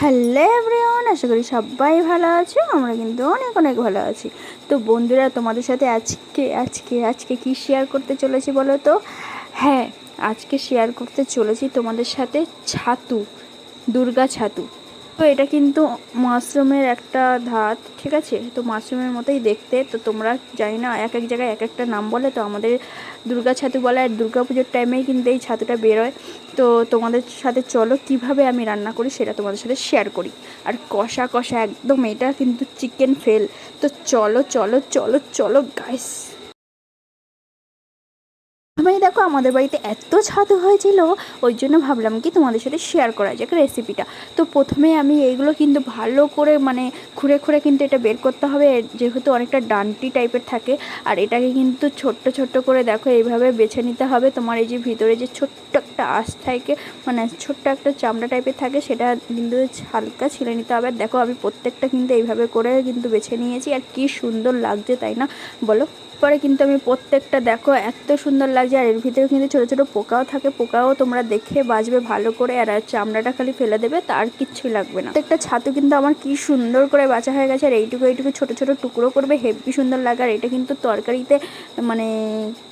Hello everyone, আশা করি সবাই ভালো আছো, আমরা কিন্তু অনেক অনেক ভালো আছি। তো বন্ধুরা, তোমাদের সাথে আজকে আজকে আজকে কি শেয়ার করতে চলেছি বলো তো? হ্যাঁ আজকে শেয়ার করতে চলেছি তোমাদের সাথে ছাতু, দুর্গা ছাতু। তো এটা কিন্তু মাশরুমের একটা ধাত, ঠিক আছে? তো মাশরুমের মতোই দেখতে। তো তোমরা জানি না, এক এক জায়গায় এক একটা নাম বলে। তো আমাদের দুর্গা ছাতু বলে আর দুর্গা পুজোর টাইমেই কিন্তু এই ছাতুটা বেরোয়। তো তোমাদের সাথে চলো, কীভাবে আমি রান্না করি সেটা তোমাদের সাথে শেয়ার করি। আর কষা কষা একদম, এটা কিন্তু চিকেন ফেল তো চলো চলো চলো চলো গাইস আমি দেখো আমাদের বাড়িতে এত ছাতু হয়েছিল, ওই জন্য ভাবলাম কি তোমাদের সাথে শেয়ার করা যাক রেসিপিটা তো প্রথমে আমি এইগুলো কিন্তু ভালো করে মানে খুঁড়ে খুঁড়ে কিন্তু এটা বের করতে হবে, যেহেতু অনেকটা ডান্টি টাইপের থাকে। আর এটাকে কিন্তু ছোট্ট ছোট্ট করে দেখো, এইভাবে বেছে নিতে হবে। তোমার এই যে ভিতরে যে ছোট্ট একটা আঁশ থাকে মানে ছোট্ট একটা চামড়া টাইপের থাকে, সেটা কিন্তু হালকা ছিলে নিতে হবে। দেখো আমি প্রত্যেকটা কিন্তু এইভাবে করে কিন্তু বেছে নিয়েছি, আর কি সুন্দর লাগছে, তাই না? বলো। পরে কিন্তু আমি প্রত্যেকটা দেখো, এত সুন্দর লাগছে। আর এর ভিতরে কিন্তু ছোটো ছোটো পোকাও থাকে, পোকাও তোমরা দেখে বাজবে ভালো করে। আর চামড়াটা খালি ফেলে দেবে, তার কিচ্ছুই লাগবে না। প্রত্যেকটা ছাতু কিন্তু আমার কি সুন্দর করে বাঁচা হয়ে গেছে। আর এইটুকু এইটুকু ছোটো ছোটো টুকরো করবে, হেভি সুন্দর লাগে। আর এটা কিন্তু তরকারিতে মানে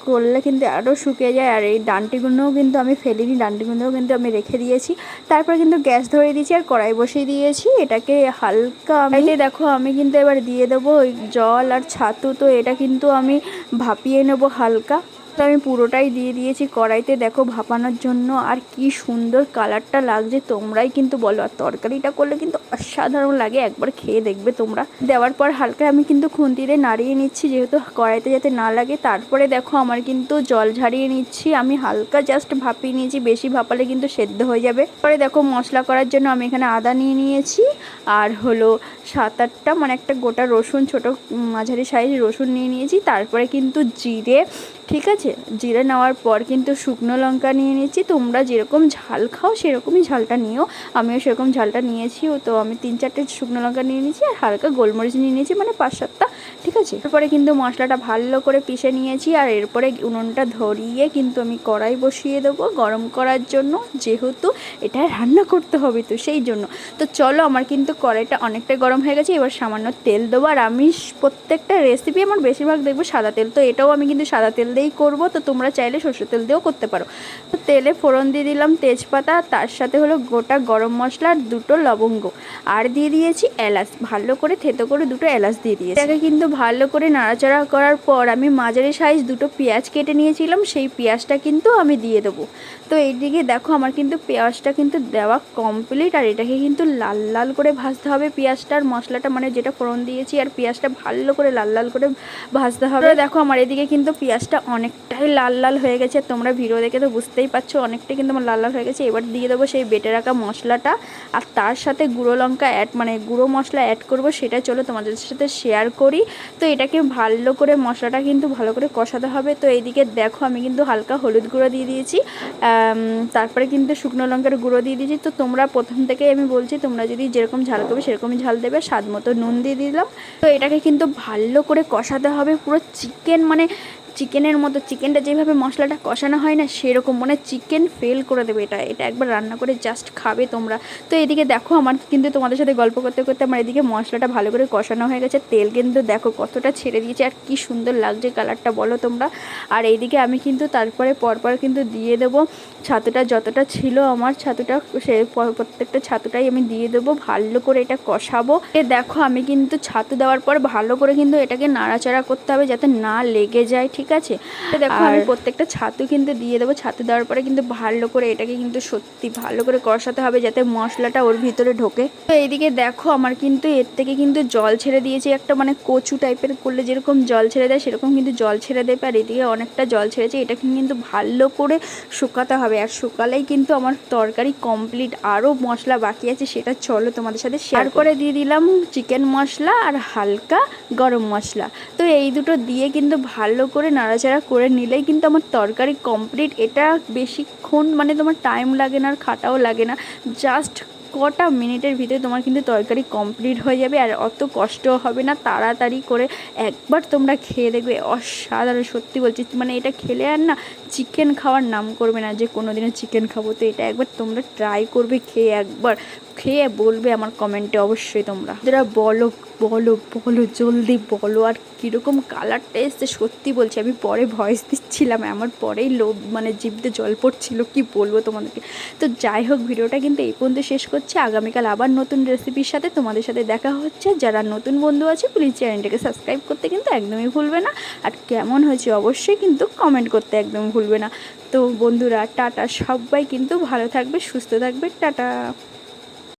করলে কিন্তু আরও শুকিয়ে যায়। আর এই ডান্টিগুলোও কিন্তু আমি ফেলিনি, ডান্টিগুলোও কিন্তু আমি রেখে দিয়েছি। তারপরে কিন্তু গ্যাস ধরে দিয়েছি আর কড়াই বসিয়ে দিয়েছি। এটাকে হালকা আমি দেখো, আমি কিন্তু এবার দিয়ে দেবো ওই জল আর ছাতু। তো এটা কিন্তু আমি ভাপিয়ে নেব হালকা। তো আমি পুরোটাই দিয়ে দিয়েছি কড়াইতে। দেখো ভাপানোর জন্য আর কি সুন্দর কালারটা লাগছে। তোমরাই কিন্তু বলো, আর তরকারিটা করলে কিন্তু অসাধারণ লাগে। একবার খেয়ে দেখবে তোমরা। দেওয়ার পর হালকা আমি কিন্তু খুন্তিতে নাড়িয়ে নিচ্ছি, যেহেতু কড়াইতে যাতে না লাগে। তারপরে দেখো আমার কিন্তু জল ঝারিয়ে নিচ্ছি। আমি হালকা জাস্ট ভাপিয়ে নিয়েছি, বেশি ভাপালে কিন্তু সেদ্ধ হয়ে যাবে। পরে দেখো মশলা করার জন্য আমি এখানে আদা নিয়ে নিয়েছি। আর হলো সাত আটটা মানে একটা গোটা রসুন, ছোট মাঝারি সাইজ রসুন নিয়ে নিয়েছি। তারপরে কিন্তু জিরে ঠিক আছে, জিরে নেওয়ার পর কিন্তু শুকনো লঙ্কা নিয়ে নিয়েছি। তোমরা যেরকম ঝাল খাও সেরকমই ঝালটা নিও। আমিও সেরকম ঝালটা নিয়েছি তো আমি তিন চারটে শুকনো লঙ্কা নিয়ে নিয়েছি আর হালকা গোলমরিচ নিয়ে নিয়েছি মানে পাঁচ সাতটা, ঠিক আছে? তারপরে কিন্তু মশলাটা ভালো করে পিষে নিয়েছি আর এরপরে উনুনটা ধরিয়ে কিন্তু আমি কড়াই বসিয়ে দেবো গরম করার জন্য, যেহেতু এটা রান্না করতে হবে তো সেই জন্য। তো চলো আমার কিন্তু কড়াইটা অনেকটাই গরম হয়ে গেছে, এবার সামান্য তেল দেবো। আর আমি প্রত্যেকটা রেসিপি আমার বেশিরভাগ দেখব সাদা তেল, তো এটাও আমি কিন্তু সাদা তেল দিয়েই করব, তো তোমরা চাইলে সরষের তেল দিয়েও করতে পারো। তো তেলে ফোড়ন দিয়ে দিলাম তেজপাতা, তার সাথে হলো গোটা গরম মশলা আর দুটো লবঙ্গ। আর দিয়ে দিয়েছি এলাচ, ভালো করে থেতো করে দুটো এলাচ দিয়ে দিয়েছি। এটাকে কিন্তু ভালো করে নাড়াচাড়া করার পর আমি মাঝারি সাইজ দুটো পেঁয়াজ কেটে নিয়েছিলাম, সেই পেঁয়াজটা কিন্তু আমি দিয়ে দেবো। তো এইদিকে দেখো আমার কিন্তু পেঁয়াজটা কিন্তু দেওয়া কমপ্লিট আর এটাকে কিন্তু লাল লাল করে ভাজতে হবে পেঁয়াজটার মশলাটা মানে যেটা ফোড়ন দিয়েছি আর পেঁয়াজটা ভালো করে লাল লাল করে ভাজতে হবে। দেখো আমার এদিকে কিন্তু পেঁয়াজটা অনেকটাই লাল লাল হয়ে গেছে। তোমরা ভিডিও দেখে তো বুঝতেই পারছ, অনেকটাই কিন্তু আমার লাল লাল হয়ে গেছে। এবার দিয়ে দেবো সেই বেটে রাখা মশলাটা। আর তার সাথে গুঁড়ো লঙ্কা অ্যাড মানে গুঁড়ো মশলা অ্যাড করব, সেটা চলো তোমাদের সাথে শেয়ার করি। তো এটাকে ভালো করে মশলাটা কিন্তু ভালো করে কষাতে হবে। তো এইদিকে দেখো আমি কিন্তু হালকা হলুদ গুঁড়ো দিয়ে দিয়েছি। তারপরে কিন্তু শুকনো লঙ্কার গুঁড়ো দিয়ে দিয়েছি। তো তোমরা প্রথম থেকেই আমি বলছি, তোমরা যদি যেরকম ঝাল করবে সেরকমই ঝাল দেবে। স্বাদ মতো নুন দিয়ে দিলাম। তো এটাকে কিন্তু ভালো করে কষাতে হবে। পুরো চিকেন মানে চিকেনের মতো চিকেনটা যেভাবে মশলাটা কষানো হয় না, সেরকম মানে চিকেন ফেল করে দেবে এটা। এটা একবার রান্না করে জাস্ট খাবে তোমরা। তো এদিকে দেখো আমার কিন্তু তোমাদের সাথে গল্প করতে করতে আমার এদিকে মশলাটা ভালো করে কষানো হয়ে গেছে। তেল কিন্তু দেখো কতটা ছেড়ে দিয়েছে আর কি সুন্দর লাগছে কালারটা বলো তোমরা। আর এইদিকে আমি কিন্তু তারপরে পরপর কিন্তু দিয়ে দেবো ছাতুটা যতটা ছিল আমার ছাতুটা, সে প্রত্যেকটা ছাতুটাই আমি দিয়ে দেবো, ভালো করে এটা কষাবো। এ দেখো আমি কিন্তু ছাতু দেওয়ার পর ভালো করে কিন্তু এটাকে নাড়াচাড়া করতে হবে যাতে না লেগে যায়, ঠিক আছে? দেখো আমি প্রত্যেকটা ছাতু কিন্তু দিয়ে দেবো। ছাতু দেওয়ার পরে কিন্তু ভালো করে এটাকে কিন্তু সত্যি ভালো করে কষাতে হবে যাতে মশলাটা ওর ভিতরে ঢোকে। তো এইদিকে দেখো আমার কিন্তু এর থেকে কিন্তু জল ছেড়ে দিয়েছে। একটা মানে কচু টাইপের করলে যেরকম জল ছেড়ে দেয় সেরকম কিন্তু জল ছেড়ে দেবে। আর এদিকে অনেকটা জল ছেড়েছে। এটাকে কিন্তু ভালো করে শুকাতে হবে। আর শুকালেই কিন্তু আমার তরকারি কমপ্লিট আরও মশলা বাকি আছে সেটা চলো তোমাদের সাথে শেয়ার করে। দিয়ে দিলাম চিকেন মশলা আর হালকা গরম মশলা। তো এই দুটো দিয়ে কিন্তু ভালো করে নাড়াচাড়া করে নিলেই কিন্তু আমার তরকারি কমপ্লিট এটা বেশিক্ষণ মানে তোমার টাইম লাগে না আর খাটাও লাগে না। জাস্ট কটা মিনিটের ভিতরে তোমার কিন্তু তরকারি কমপ্লিট হয়ে যাবে আর অত কষ্টও হবে না। তাড়াতাড়ি করে একবার তোমরা খেয়ে দেখবে। অসাধারণ, সত্যি বলছি। মানে এটা খেলে আর না চিকেন খাওয়ার নাম করবে না যে কোনো দিনও চিকেন খাব। তো এটা একবার তোমরা ট্রাই করবে, খেয়ে একবার। খেয়ে বলবে আমার কমেন্টে অবশ্যই তোমরা। যারা বলো বলো বলো, জলদি বলো আর কীরকম কালারটা এসছে সত্যি বলছি, আমি পরে ভয়েস দিচ্ছিলাম। আমার পরেই লোভ মানে জিভতে জল পড়ছিল, কি বলব তোমাদেরকে? তো যাই হোক, ভিডিওটা কিন্তু এই পর্যন্ত শেষ করছি। আগামীকাল আবার নতুন রেসিপির সাথে তোমাদের সাথে দেখা হচ্ছে। যারা নতুন বন্ধু আছে প্লিজ চ্যানেলটাকে সাবস্ক্রাইব করতে কিন্তু একদমই ভুলবে না। আর কেমন হয়েছে অবশ্যই কিন্তু কমেন্ট করতে একদম ভুলবে না। তো বন্ধুরা, টাটা। সবাই কিন্তু ভালো থাকবে, সুস্থ থাকবে। টাটা।